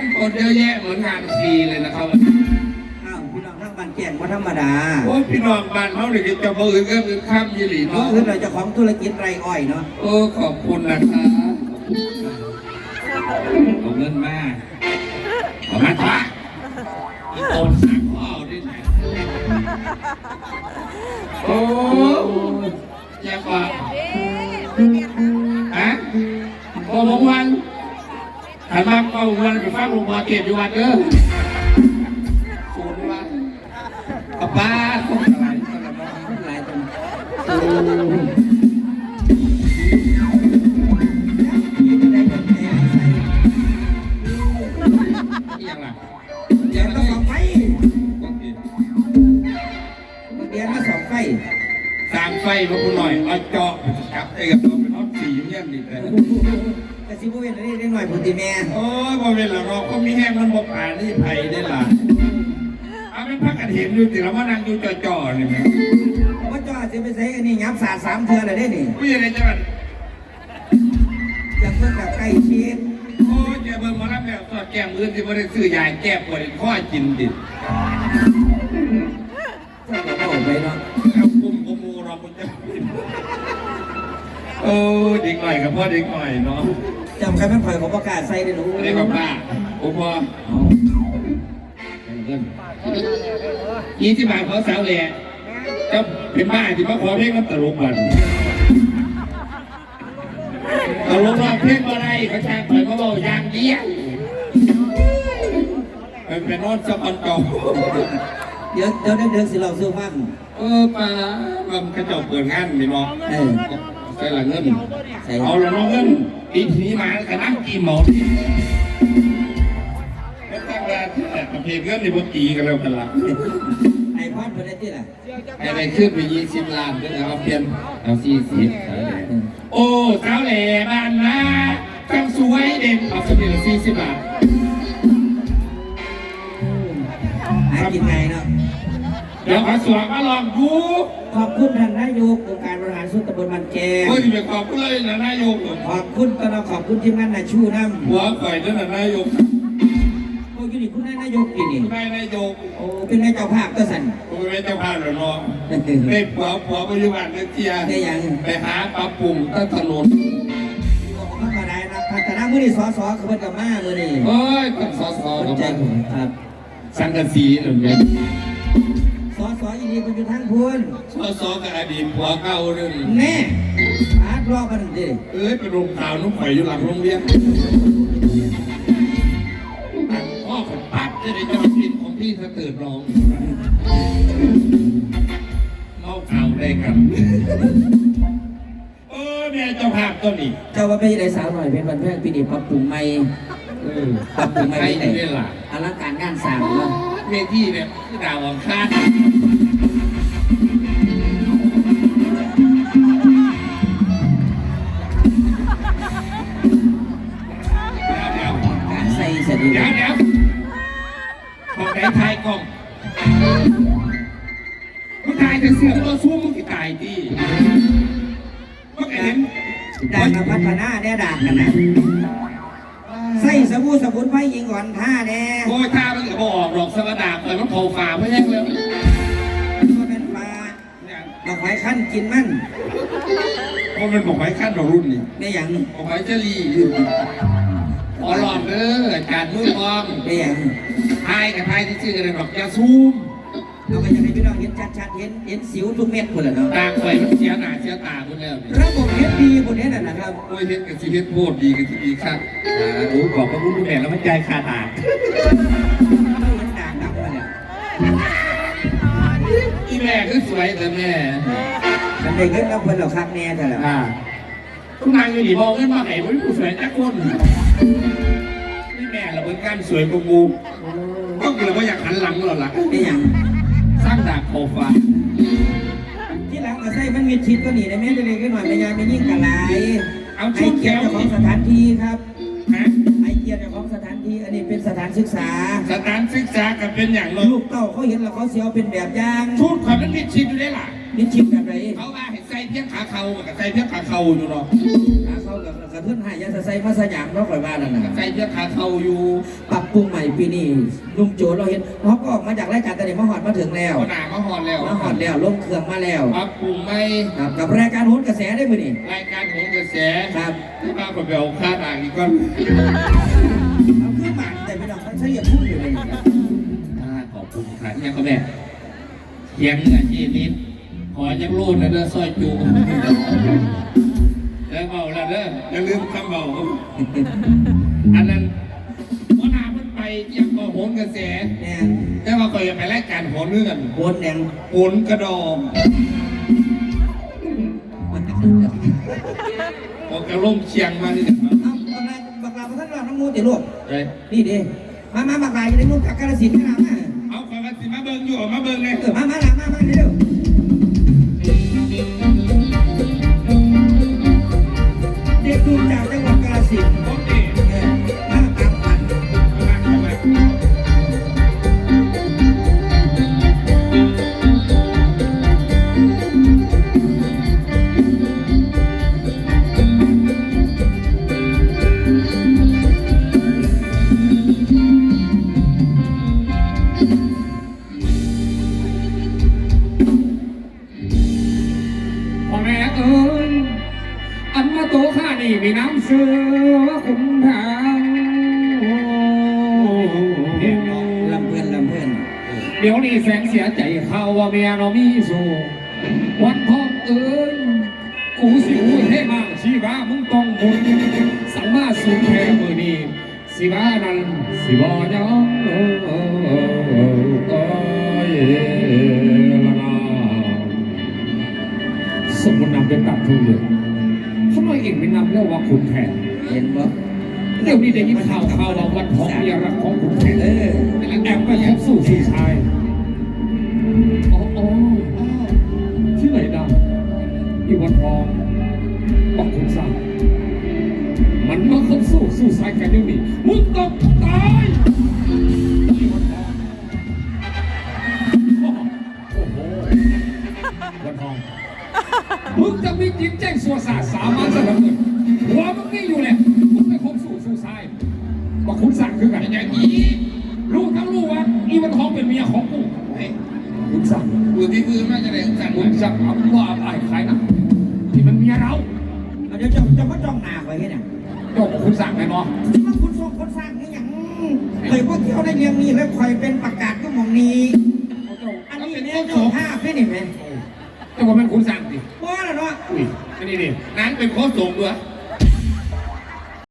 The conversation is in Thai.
นคนเยอะแยะเหมือนงานฟรีเลยนะครับอ้าวพี่น้องทั้งบ้านแก่งว่าธรรมดาโอ้ยพี่น้องบ้านเขาเนี่ยจะมาอื่นก็อื่นข้ามยี่หลีเพราะเนาะคือเราเจะของธุรกิจไรอ้อยเนาะโอ้ขอบคุณนะครับเอาเงินมาเอามาจ้าอีโอนสั่งพ่อเอาดิโอ้ยแย่กว่าฮะ หันมาก็วันไปฟังหลวงพ่อเก็บอยู่วัดเด้อศูนย์วันกับป้าคนอะไรคนละบ้านหลายคนโอ้ยังจะได้เงินแก่ใส่ยยังล่ะเดี๋ยวต้องสองไฟเดี๋ยวมาสองไฟสร้างไฟมาคุณหน่อยเอาเจาะจับไอ้กับตัวเป็นทอดสีเยี่ยมดีเลย กระซิบว่าเว้นได้หน่อยพุทธิแม่โอ้ยบ่เป็นหรอกเราก็มีแห้งมันบ่ผ่านนี่ไผ่ได้ล่ะเอาเป็นพักกันเห็นอยู่ติแล้วว่านั่งอยู่จ่อๆนี่แหมว่าจ้าจะไปใส่อันนี้ยับสาดสามเทือเลยได้นี่ผู้ใหญ่ในจังหวัดอยากเพิ่งกับใกล้ชิดโอ้ยเจ้าเบิ่งหมารับแล้วสอดแก้มอื่นที่บ่ได้ซื้อยาแก้ปวดข้อกินดิเจ้าก็บอกไปเนาะเอาคุมกมูเราคุณจะโอ้ยเด็กหน่อยกับพ่อเด็กหน่อยเนาะ จำกันไม่ค่อยของประกล้าศใส่ได้หนูอันนี้กับป้าโอ้พ่อเอายี่สิบบาทเขาสาวแหล่เจ้าเป็นบ้าที่มาขอเพลงน้ำตลกบันตลกร้องเพลงอะไรเขาจ้างไปเขาบอกอย่างเดียวเป็นเป็นนอนสะบันจอเดี๋ยวเดี๋ยวเดี๋ยวเดี๋ยวสิเราซื้อฟังเออป้าบำกระจกเปิดงานนี่เนาะเออใส่ละเงิน ใส่เอาละน้องเงินปีนี้มาขนาดกี่หมอนี่ไม่ตั้งแต่ประเพณีเงินในบนตีกันแล้วกันละไอพอดเป็นอะไรที่ล่ะไอ้ไรขึ้นไปยี่สิบล้านก็จะเอาเปลี่ยนเอาสี่สิบโอ้สาวแหล่บ้านนะจังสวยเด่นเอาสมิละสี่สิบบาทหากินไงเนาะ เดี๋ยวขอสวมมาลองดูขอบคุณท่านนายกองค์การบริหารส่วนตำบลมันแกงเฮ้ยไปขอบคุณเลยนะนายกขอบคุณตอนขอบคุณทีมงานนาชูน้ำหัวข่อยนั่นนะนายกโอ้ยอยู่นี่คุณนายนายกกี่นี่นายนายกโอ้เป็นนายเจ้าภาพก็สั่นผมเป็นเจ้าภาพเหรอน้องได้ผัวผัวปัจจุบันนักเที่ยได้ยังไปหาปรับปรุงตั้งถนนธรรมดานะพัฒนามือนี่สอสอคือเพิ่นกับมามือนี่เอ้ยต้องสอสอสนกับใจมันผมครับสังกะสีหนึ่งเนี่ยส อสออีนี่เป็นอยู่ทั้งพูนสอสอกับอดีตผัวเก่าหนึ่งแน่อาร์ตรอกันดิเอ้ยเป็นโรงข่าวนุ่มข่อยอยู่หลังโรงเรียนตัดพ่อของปัดจะได้จะมากินของพี่ถ้าตื่นร้องเมาข่าวได้กันเออแม่เจ้าภาพตัวนี้เจ้าว่าไปได้สาวหน่อยเป็นวันแรกปีนี้ปรับปรุงใหม่เออปรับปรุงใหม่ใครที่ไหนนี่ล่ะอลังการงานสร้างเนาะเวทีแบบที่ดาวอังคาร เสร็จดีเดี๋ยวเดี๋ยวของไหนไทยกล่องมึงตายแต่เสือกตัวซู้มึงที่ตายดีก็เห็นด่านมาพัฒนาแน่ด่านกันนะใส่สบู่สมุนไพรยิงก่อนท่าแน่โอ้ยท่ามันก็บออกดอกสวัสดาเปิดมันโผล่ฝ่าไม่แห้งเลยก็เป็นปลาดอกไม้ขั้นกินมันเพราะมันบอกไว้ขั้นของรุ่นนี่ได้หยังบอกไว้เจรีข อหลอดเด้อการมือมองได้หยังทายกับทายที่ชื่อกันดอกยาซูมเราก็จะให้พี่น้องเห็นชัดๆเห็นเห็นสิวทุกเม็ดคนละเนาะตาไฟมันเสียหน้าเสียตาคุณแล้วนี่ระบบเฮ็ดดีบนนี้น่ะนะครับโอ้ยเฮ็ดกับชีเฮ็ดโพดดีกับที่ดีครับอ่ารู้บอกกับคุณแม่แล้วมันใจขาดตาไม่เห็นด่างดำมาเนี่ยอีแม่คือสวยแต่แม่มันได้เงินกับเพิ่นเราคักแน่แต่ละอ่าคุณนางอยู่ดีมองขึ้นมาไหนว่าผู้สวยจักคนนี่ แม่เราเป็นการสวยกว่ากูก็เลยว่าอยากหันหลังหรอล่ะได้หยังสร้างดาบโคฟ้าที่หลังก็ใส่มันมีชิดก็หนีได้แม่จะเล็กหน่อยไม่ยายไม่ยิ่งกะหลายเอาให้ชุดเกียแก้รติวเจ้าขอนี่งสถานที่ครับฮะให้เกียรติเจ้าของสถานที่อันนี้เป็นสถานศึกษา สถานศึกษากันเป็นอย่างไรลูกเต้าเขาเห็นแล้วเขาเสียวเป็นแบบอย่าง ชุดความมันมีชิดอยู่ได้ล่ะ นี่ชิดแบบไหน เขาว่าให้ใส่เพียงขาเขากับใส่เพียงขาเขาอยู่เนาะขาเขากับกระเทือนหายยาสะไซมาสยามเนาะข่อยว่านั่นน่ะใส่เสื้อขาเขาอยู่ ปรับปรุงใหม่ปีนี้ลุงโจเราเห็นเขาก็ออกมาจากรายการตอนนี้มาหอดมาถึงแล้วก็หนามาหอนแล้วมาหอดแล้วลงเครื่องมาแล้วปรับปรุงไม่ครับกับรายการโหนกระแสได้มือนี่รายการของกระแสครับที่มาแบบเอาค่าต่างอีกก็เอาขึ้นมาแต่ไม่ต้องใช้เหยียบพุ่งอยู่เลยนี่ครับอ่าขอบคุณค่ะเนี่ยก็แม่เสียงอาชีพนี้ ขอจังรูดนะเด้อซอยจูแล้วเบาแล้วเด้ออย่าลืมคำเบาอันนั้นหัวหน้ามันไปเกี่ยวกับโหนกระแสเนี่ยแต่ว่าก็ยังไปรายการโหนเรื่องโหนแดงโหนกระดองพอกระล่มเชียงมาที่เนี่ยเอาบักลาบักลาพัฒนาน้ำมูติลูกเฮ้ยนี่ดิมามาบักลาอยู่ในนุ่มกับกาลสินธุ์นะมาเอาคอยมาสิมาเบิ่งอยู่มาเบิ่งเลยเออมามาลามา เด็กดูจ ดี๋ยวนี้แสงเสียใจเขาว่าเมียเรามีสู่วันพ่อเอ้ยกูสิอุ้ยให้มาชีวามึงต้องบุญสังมาสุนแค่มือนี้สิวานั้นสิบอยองเอ้ยละนาสมมุตินำเป็นตัดทุนเลยทำไมเองไม่นำเรียกว่าขุนแผนเห็นบ่ เดี๋ยวนี้ได้ยินข่าวข่าวว่าวันของเมียรักของขุนแผนเออแอบไปแอบสู่สู่ชายอ๋ออ๋อที่ไหนดังอีวันทองบอกคุณสาวมันมาเข้าสู่สู่สายกันเดี๋ยว บอกคุณสั่งคือกันเป็นอย่างนี้รู้ทั้งรู้ว่าอีวันทองเป็นเมียของกูเฮ้ยคุณสั่งกูที่พื้นมาจะไหนสั่งคุมึณงสั่งเอาว่าอะไรใครนะที่มันเมียเราเอาเดี๋ยวจะจะมาจ้องหน้าไว้ให้เนี่ยโยกคุณสั่งไงเนาะว่าคุณส่งคนสร้างนี่อย่างเคยพวกเที่ยวในเรียงนี้แล้วคอยเป็นประกาศก็มองนี้เอาเจ้าอันนี้เนี่ยเจ้าภาพนี่นี่ไหมเจ้าว่าเป็นคุณสั่งสิว่าแล้วเนาะอุ้ยอันนี้นี่นั้นเป็นโค้ชส่งด้วยเ